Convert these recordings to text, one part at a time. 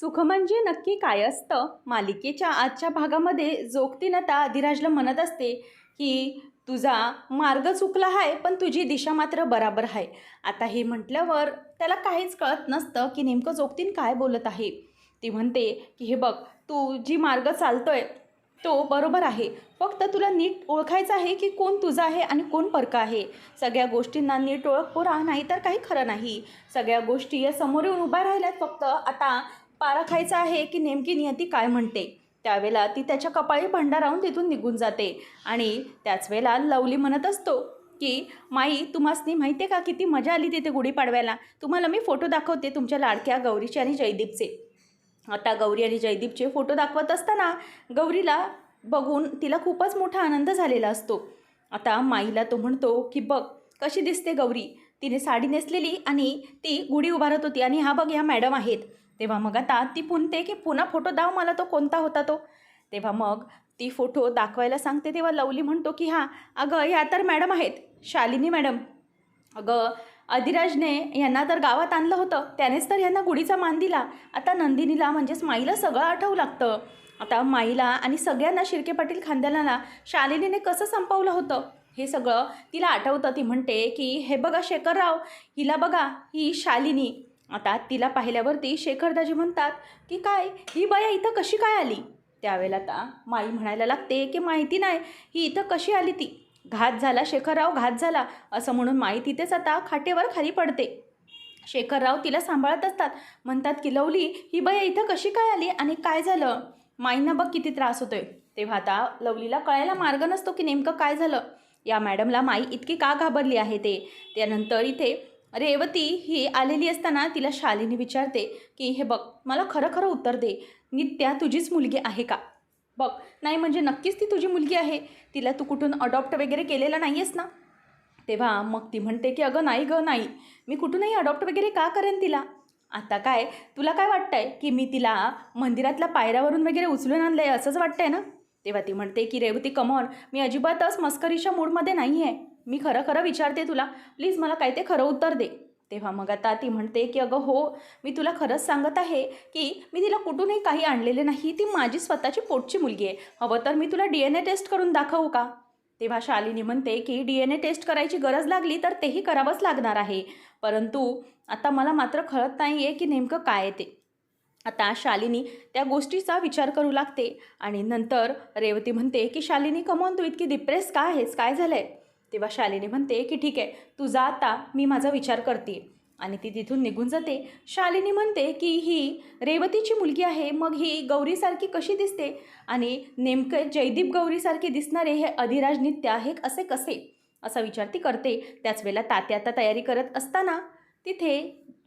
सुख म्हणजे नक्की काय असतं? मालिकेच्या आजच्या भागामध्ये जोगती आता अधिराजला म्हणत असते की तुझा मार्ग चुकला आहे पण तुझी दिशा मात्र बराबर आहे आता हे म्हटल्यावर त्याला काहीच कळत नसतं की नेमकं जोगतीन काय बोलत आहे. ती म्हणते की हे बघ तू जी मार्ग चालतोय तो बरोबर आहे. फक्त तुला नीट ओळखायचं आहे की कोण तुझं आहे आणि कोण परका आहे. सगळ्या गोष्टींना नीट ओळख पुरा नाही तर काही खरं नाही. सगळ्या गोष्टी या समोर येऊन उभ्या राहिल्यात फक्त आता पारा खायचा आहे की नेमकी नियती काय म्हणते? त्यावेळेला ती त्याच्या कपाळी भंडाराहून तिथून निघून जाते. आणि त्याच वेळेला लवली म्हणत असतो की माई तुम्हासनी माहिती आहे का किती मजा आली तिथे गुढीपाडव्याला तुम्हाला मी फोटो दाखवते तुमच्या लाडक्या गौरीचे आणि जयदीपचे. आता गौरी आणि जयदीपचे फोटो दाखवत असताना गौरीला बघून तिला खूपच मोठा आनंद झालेला असतो. आता माईला तो म्हणतो की बघ कशी दिसते गौरी? तिने साडी नेसलेली आणि ती गुढी उभारत होती आणि हा बघ या मॅडम आहेत. तेव्हा मग आता ती पुनते की पुन्हा फोटो दाव मला तो कोणता होता तो. तेव्हा मग ती फोटो दाखवायला सांगते तेव्हा लवली म्हणतो की हां अगं ह्या तर मॅडम आहेत शालिनी मॅडम. अगं अधिराजने यांना तर गावात आणलं होतं त्यानेच तर यांना गुढीचा मान दिला. आता नंदिनीला म्हणजेच माईला सगळं आठवू लागतं. आता माईला आणि सगळ्यांना शिर्के पाटील खांद्याला शालिनीने कसं संपवलं होतं? हे सगळं तिला आठवतं. ती म्हणते की हे बघा शेखरराव हिला बघा ही शालिनी. आता तिला पाहिल्यावरती शेखरदाजी म्हणतात की काय? ही बाया इथं कशी काय आली? त्यावेळेला आता माई म्हणायला लागते की माहिती नाही ही इथं कशी आली ती? घात झाला शेखरराव घात झाला. असं म्हणून माई तिथेच आता खाटेवर खाली पडते. शेखरराव तिला सांभाळत असतात. म्हणतात की लवली ही बाया इथं कशी काय आली आणि काय झालं? माईंना बघ किती त्रास होतोय. तेव्हा आता लवलीला कळायला मार्ग नसतो की नेमकं काय झालं. या मॅडमला माई इतकी का घाबरली आहे ते? त्यानंतर इथे रेवती ही आलेली असताना तिला शालिनी विचारते की हे बघ मला खरं खरं उत्तर दे. नित्या तुझीच मुलगी आहे का? बघ नाही म्हणजे नक्कीच ती तुझी मुलगी आहे. तिला तू कुठून अडॉप्ट वगैरे केलेलं नाही आहेस ना? तेव्हा मग ती म्हणते की अगं नाही गं नाही. मी कुठूनही अडॉप्ट वगैरे का करेन तिला? आता काय तुला काय वाटतंय की मी तिला मंदिरातल्या पायऱ्यावरून वगैरे उचलून आणलं आहे असंच वाटतंय ना? तेव्हा ती म्हणते की रेवती कमॉन मी अजिबातच मस्करीच्या मूडमध्ये नाही आहे मी खरं खरं विचारते तुला. प्लीज मला काय ते खरं उत्तर दे. तेव्हा मग आता ती म्हणते की अगं हो मी तुला खरंच सांगत आहे की मी तिला कुठूनही काही आणलेले नाही. ती माझी स्वतःची पोटची मुलगी आहे. हवं तर मी तुला डी एन ए टेस्ट करून दाखवू का? तेव्हा शालिनी म्हणते की डी एन ए टेस्ट करायची गरज लागली तर तेही करावंच लागणार आहे. परंतु आता मला मात्र कळत नाही आहे की नेमकं काय आहे ते. आता शालिनी त्या गोष्टीचा विचार करू लागते आणि नंतर रेवती म्हणते की शालिनी कमॉन तू इतकी डिप्रेस का आहेस? काय झालं आहे तेव्हा शालिनी म्हणते की ठीक आहे तू जा आता मी माझा विचार करते. आणि ती तिथून निघून जाते. शालिनी म्हणते की ही रेवतीची मुलगी आहे मग ही गौरीसारखी कशी दिसते? आणि नेमकं जयदीप गौरीसारखे दिसणारे हे अधिराज नित्य आहे असे कसे? असा विचार ती करते. त्याच वेळेला तात्या आता तयारी करत असताना तिथे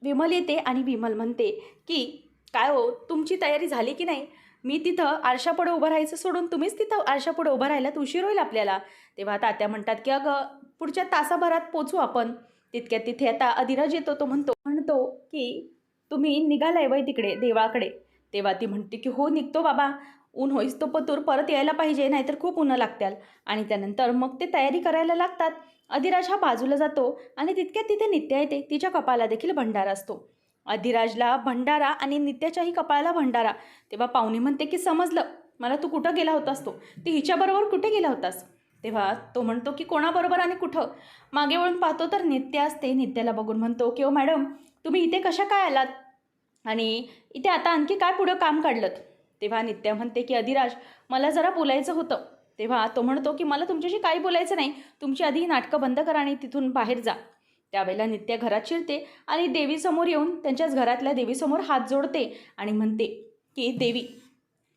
विमल येते आणि विमल म्हणते की काय हो तुमची तयारी झाली की नाही? मी तिथं आरशापुढे उभं राहायचं सोडून तुम्हीच तिथं आरशापुढे उभं राहिल्यात उशीर होईल आपल्याला. तेव्हा तात्या म्हणतात की अगं पुढच्या तासाभरात पोचू आपण. तितक्यात तिथे आता अधिराज येतो तो म्हणतो म्हणतो की तुम्ही निघालाय वय तिकडे देवाकडे. तेव्हा ती म्हणते की हो निघतो बाबा. ऊन होईस तो पतूर परत यायला पाहिजे नाहीतर खूप ऊन लागत्याल. आणि त्यानंतर मग ते तयारी करायला लागतात. अधिराज हा बाजूला जातो आणि तितक्यात तिथे नित्या येते तिच्या कपाला देखील भंडारा असतो. अधिराजला भंडारा आणि नित्याच्याही कपाळाला भंडारा. तेव्हा पाहुणे म्हणते की समजलं. मला तू कुठं गेला होतास तो? ती हिच्याबरोबर कुठे गेला होतास? तेव्हा तो म्हणतो की कोणाबरोबर आणि कुठं? मागे वळून पाहतो तर नित्य असते. नित्याला बघून म्हणतो की ओ मॅडम तुम्ही इथे कशा काय आलात? आणि इथे आता आणखी काय पुढं काम काढलं तेव्हा नित्या म्हणते की अधिराज मला जरा बोलायचं होतं. तेव्हा तो म्हणतो की मला तुमच्याशी काही बोलायचं नाही. तुमची आधी नाटकं बंद करा आणि तिथून बाहेर जा. त्यावेळेला नित्या घरात शिरते आणि देवीसमोर येऊन त्यांच्याच घरातल्या देवीसमोर हात जोडते आणि म्हणते की देवी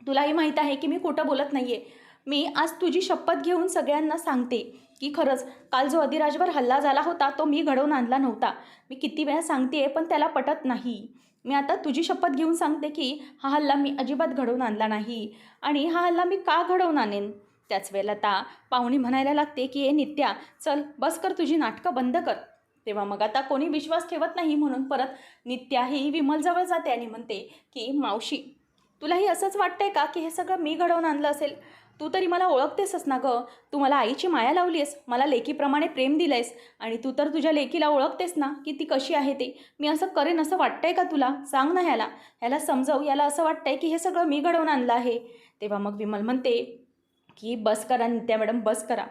तुलाही माहीत आहे की मी खोटं बोलत नाही आहे मी आज तुझी शपथ घेऊन सगळ्यांना सांगते की खरंच काल जो अधिराजवर हल्ला झाला होता तो मी घडवून आणला नव्हता. मी किती वेळा सांगते आहे पण त्याला पटत नाही. मी आता तुझी शपथ घेऊन सांगते की हा हल्ला मी अजिबात घडवून आणला नाही आणि हा हल्ला मी का घडवून आणेन? त्याच वेळेला ता पाहुणी म्हणायला लागते की ए नित्या चल बस कर तुझी नाटकं बंद कर. तेव्हा मग आता कोणी विश्वास ठेवत नाही म्हणून परत नित्या ही विमलजवळ जाते आणि म्हणते की मावशी तुलाही असंच वाटतंय का की हे सगळं मी घडवून आणलं असेल? तू तरी मला ओळखतेसच ना गं. तू मला आईची माया लावली आहेस मला लेकीप्रमाणे प्रेम दिलंयस. आणि तू तर तुझ्या लेकीला ओळखतेस ना की ती कशी आहे ते. मी असं करेन असं वाटतंय का तुला? सांग ना ह्याला. ह्याला समजव. याला असं वाटतंय की हे सगळं मी घडवून आणलं आहे. तेव्हा मग विमल म्हणते की बस करा नित्या मॅडम बस करा.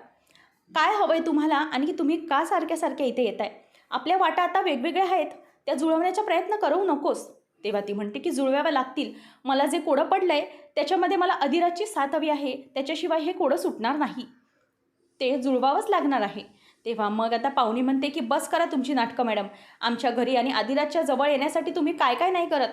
काय हवं आहे तुम्हाला आणि तुम्ही का सारख्या सारख्या इथे येत आहे आपल्या वाटा आता वेगवेगळ्या आहेत. त्या जुळवण्याचा प्रयत्न करू नकोस. तेव्हा ती म्हणते की जुळव्याव्या लागतील. मला जे कोडं पडलं आहे त्याच्यामध्ये मला अधिराजची साथ हवी आहे. त्याच्याशिवाय हे कोडं सुटणार नाही. ते जुळवावंच लागणार आहे. तेव्हा मग आता पाहुणी म्हणते की बस करा तुमची नाटकं मॅडम. आमच्या घरी आणि आदिराजच्या जवळ येण्यासाठी तुम्ही काय काय नाही करत.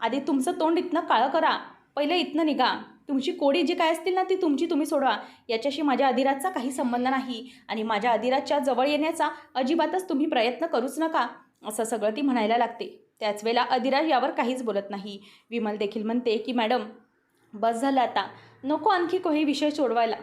आधी तुमचं तोंड इथनं काळं करा. पहिले इथनं निघा. तुमची कोडी जी काय असतील ना ती तुमची तुम्ही सोडवा. याच्याशी माझ्या अधिराजचा काही संबंध नाही आणि माझ्या अधिराजच्या जवळ येण्याचा अजिबातच तुम्ही प्रयत्न करूच नका असं सगळं ती म्हणायला लागते. त्याच वेळेला अधिराज यावर काहीच बोलत नाही. विमल देखील म्हणते की मॅडम बस झालं आता. नको आणखी काही विषय सोडवायला.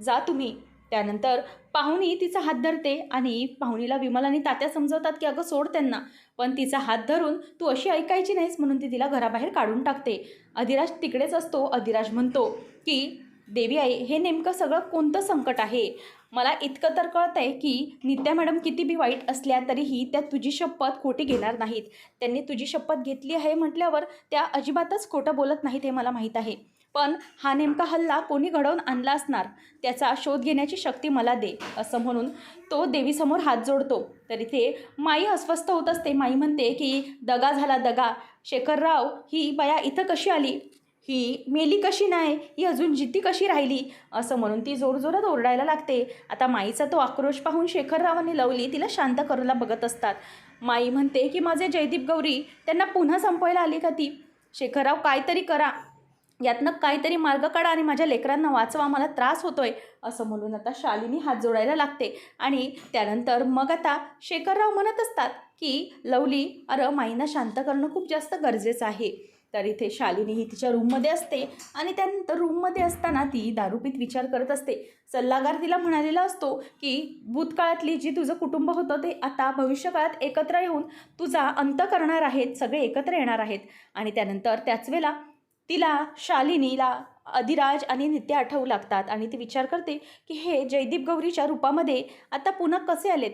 जा तुम्ही. त्यानंतर पाहुणी तिचा हात धरते आणि पाहुणीला विमल आणि तात्या समजवतात की अगं सोड त्यांना. पण तिचा हात धरून तू अशी ऐकायची नाहीस म्हणून ती तिला घराबाहेर काढून टाकते. अधिराज तिकडेच असतो. अधिराज म्हणतो की देवी आई हे नेमकं सगळं कोणतं संकट आहे? मला इतकं तर कळतं आहे की नित्या मॅडम किती बी वाईट असल्या तरीही त्या तुझी शपथ खोटी घेणार नाहीत. त्यांनी तुझी शपथ घेतली आहे म्हटल्यावर त्या अजिबातच खोटं बोलत नाहीत हे मला माहीत आहे. पण हा नेमका हल्ला कोणी घडवून आणला असणार? त्याचा शोध घेण्याची शक्ती मला दे असं म्हणून तो देवीसमोर हात जोडतो. तर इथे माई अस्वस्थ होत असते. माई म्हणते की दगा झाला दगा. शेखरराव ही बया इथं कशी आली? ही मेली कशी नाही? ही अजून जिद्दी कशी राहिली? असं म्हणून ती जोरजोरात ओरडायला लागते. आता माईचा तो आक्रोश पाहून शेखररावांनी लवली तिला शांत करायला बघत असतात. माई म्हणते की माझे जयदीप गौरी त्यांना पुन्हा संपवायला आली का ती? शेखरराव काहीतरी करा. यातनं काहीतरी मार्ग काढा आणि माझ्या लेकरांना वाचवा मला त्रास होतोय असं म्हणून आता शालिनी हात जोडायला लागते. आणि त्यानंतर मग आता शेखरराव म्हणत असतात की लवली अरे माईंना शांत करणं खूप जास्त गरजेचं आहे. तर इथे शालिनी ही तिच्या रूममध्ये असते आणि त्यानंतर रूममध्ये असताना ती दारूपीत विचार करत असते. सल्लागार तिला म्हणालेला असतो की भूतकाळातली जी तुझं कुटुंब होतं ते आता भविष्यकाळात एकत्र येऊन तुझा अंत करणार आहेत सगळे एकत्र येणार आहेत. आणि त्यानंतर त्याच वेळेला तिला शालिनीला अधिराज आणि नित्य आठवू लागतात आणि ती विचार करते की हे जयदीप गौरीच्या रूपामध्ये आता पुन्हा कसे आलेत?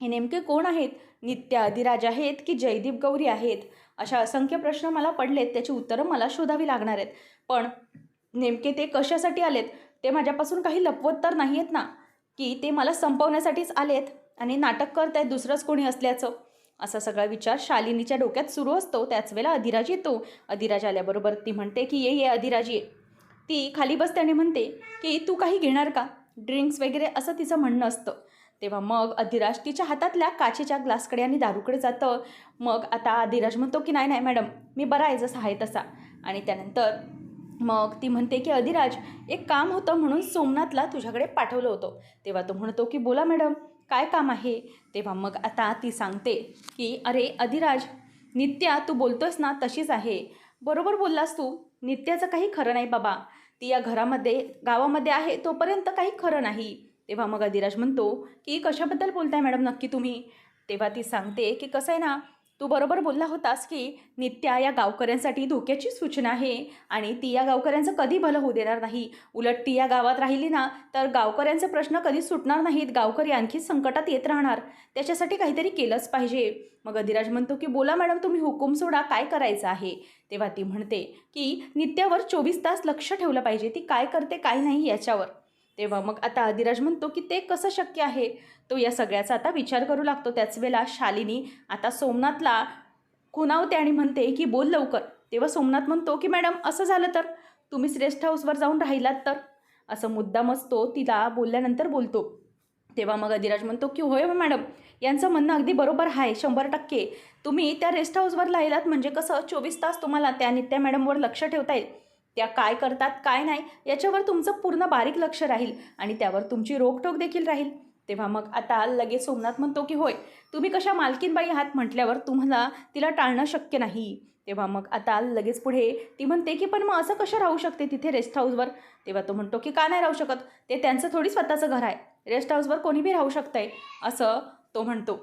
हे नेमके कोण आहेत? नित्य अधिराज आहेत की जयदीप गौरी आहेत? अशा असंख्य प्रश्न मला पडलेत त्याची उत्तरं मला शोधावी लागणार आहेत. पण नेमके ते कशासाठी आलेत? ते माझ्यापासून काही लपवत तर नाही आहेत ना? की ते मला संपवण्यासाठीच आलेत? आणि नाटक करत आहेत दुसरंच कोणी असल्याचं? असा सगळा विचार शालिनीच्या डोक्यात सुरू असतो. त्याच वेळेला अधिराज येतो. अधिराज आल्याबरोबर ती म्हणते की ये ये अधिराज ये. ती खाली बसत्याने म्हणते की तू काही घेणार का? ड्रिंक्स वगैरे असं तिचं म्हणणं असतं. तेव्हा मग अधिराज तिच्या हातातल्या काचेच्या ग्लासकडे आणि दारूकडे जातं. मग आता अधिराज म्हणतो की नाही नाही मॅडम मी बरा आहे जसा आहे तसा. आणि त्यानंतर मग ती म्हणते की अधिराज एक काम होतं म्हणून सोमनाथला तुझ्याकडे पाठवलं होतं. तेव्हा तो म्हणतो की बोला मॅडम. काय काम आहे? तेव्हा मग आता ती सांगते की अरे अधिराज नित्या तू बोलतोस ना तशीच आहे. बरोबर बोललास तू. नित्याचं काही खरं नाही बाबा. ती या घरामध्ये गावामध्ये आहे तोपर्यंत काही खरं नाही. तेव्हा मग अधिराज म्हणतो की कशाबद्दल बोलताय मॅडम नक्की तुम्ही? तेव्हा ती सांगते की कसं आहे ना तू बरोबर बोलला होतास की नित्या या गावकऱ्यांसाठी धोक्याची सूचना आहे आणि ती या गावकऱ्यांचं कधी भलं होऊ देणार नाही. उलट ती या गावात राहिली ना तर गावकऱ्यांचे प्रश्न कधीच सुटणार नाहीत. गावकरी आणखी संकटात येत राहणार. त्याच्यासाठी काहीतरी केलंच पाहिजे. मग अधिराज म्हणतो की बोला मॅडम तुम्ही हुकूम सोडा. काय करायचं आहे? तेव्हा ती म्हणते की नित्यावर चोवीस तास लक्ष ठेवलं पाहिजे. ती काय करते काय नाही याच्यावर. तेव्हा मग आता अधिराज म्हणतो की ते कसं शक्य आहे? तो या सगळ्याचा आता विचार करू लागतो. त्याच वेळेला शालिनी आता सोमनाथला खुणावते आणि म्हणते की बोल लवकर. तेव्हा सोमनाथ म्हणतो की मॅडम असं झालं तर? तुम्हीच रेस्ट हाऊसवर जाऊन राहिलात तर? असं मुद्दामच तो तिला बोलल्यानंतर बोलतो. तेव्हा मग अधिराज म्हणतो की होय हो मॅडम यांचं म्हणणं अगदी बरोबर आहे शंभर टक्के. तुम्ही त्या रेस्ट हाऊसवर राहिलात म्हणजे कसं चोवीस तास तुम्हाला त्या नित्या मॅडमवर लक्ष ठेवता येईल? त्या काय करतात काय नाही याच्यावर तुमचं पूर्ण बारीक लक्ष राहील आणि त्यावर तुमची रोकटोक देखील राहील. तेव्हा मग आता लगेच सोमनाथ म्हणतो की होय तुम्ही कशा मालकीनबाई आहात? म्हटल्यावर तुम्हाला तिला टाळणं शक्य नाही. तेव्हा मग आता लगेच पुढे ती म्हणते की पण मग असं कसं राहू शकते तिथे रेस्ट हाऊसवर तेव्हा तो म्हणतो की का नाही राहू शकत? ते त्यांचं थोडी स्वतःचं घर आहे. रेस्ट हाऊसवर कोणी बी राहू शकतंय. असं तो म्हणतो.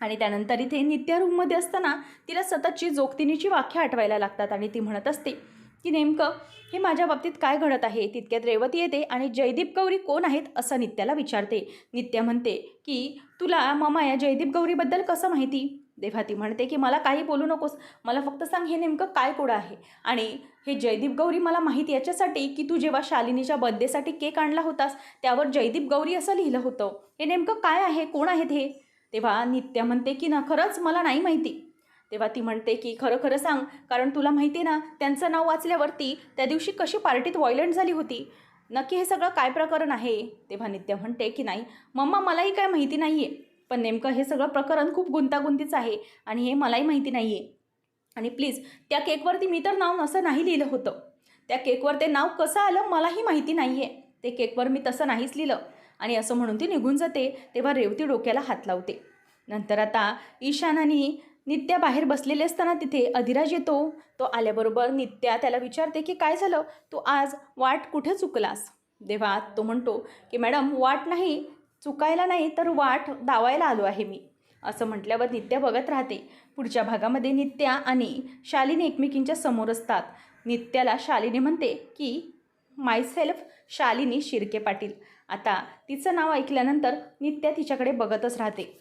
आणि त्यानंतर इथे नित्या रूममध्ये असताना तिला सततची जोगतिनीची वाक्य आठवायला लागतात आणि ती म्हणत असते की नेमकं हे माझ्या बाबतीत काय घडत आहे? तितक्यात रेवती येते आणि जयदीप गौरी कोण आहेत? असं नित्याला विचारते. नित्या म्हणते की तुला मामा या जयदीप गौरीबद्दल कसं माहिती? तेव्हा ती म्हणते की मला काही बोलू नकोस. मला फक्त सांग हे नेमकं काय कोडं आहे? आणि हे जयदीप गौरी मला माहिती याच्यासाठी की तू जेव्हा शालिनीच्या बर्थडेसाठी केक आणला होतास त्यावर जयदीप गौरी असं लिहिलं होतं. हे नेमकं काय आहे? कोण आहेत हे? तेव्हा नित्या म्हणते की ना खरंच मला नाही माहिती. तेव्हा ती म्हणते की खरं खरं सांग कारण तुला माहिती आहे ना त्यांचं नाव वाचल्यावरती त्या दिवशी कशी पार्टीत वॉयलंट झाली होती. नक्की हे सगळं काय प्रकरण आहे? तेव्हा नित्या म्हणते की नाही मम्मा मलाही काय माहिती नाही आहे पण नेमकं हे सगळं प्रकरण खूप गुंतागुंतीचं आहे आणि हे मलाही माहिती नाही आहे आणि प्लीज त्या केकवरती मी तर नाव असं नाही लिहिलं होतं. त्या केकवर ते नाव कसं आलं मलाही माहिती नाही आहे ते केकवर मी तसं नाहीच लिहिलं. आणि असं म्हणून ती निघून जाते तेव्हा रेवती डोक्याला हात लावते. नंतर आता ईशान आणि नित्या बाहेर बसलेले असताना तिथे अधिराज येतो. तो आल्याबरोबर नित्या त्याला विचारते की काय झालं? तू आज वाट कुठे चुकलास? तेव्हा तो म्हणतो की मॅडम वाट नाही चुकायला नाही तर वाट दावायला आलो आहे मी. असं म्हटल्यावर नित्या बघत राहते. पुढच्या भागामध्ये नित्या आणि शालिनी एकमेकींच्या समोर असतात. नित्याला शालिनी म्हणते की माय सेल्फ शालिनी शिर्के पाटील. आता तिचं नाव ऐकल्यानंतर नित्या तिच्याकडे बघतच राहते.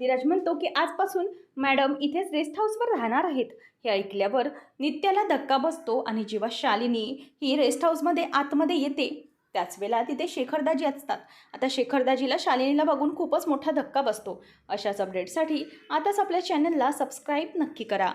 धीरज म्हणतो की आजपासून मॅडम इथेच रेस्ट हाऊसवर राहणार आहेत. हे ऐकल्यावर नित्याला धक्का बसतो आणि जेव्हा शालिनी ही रेस्ट हाऊसमध्ये आतमध्ये येते त्याच वेळेला तिथे शेखरदाजी असतात. आता शेखरदाजीला शालिनीला बघून खूपच मोठा धक्का बसतो. अशाच अपडेटसाठी आताच आपल्या चॅनलला सबस्क्राईब नक्की करा.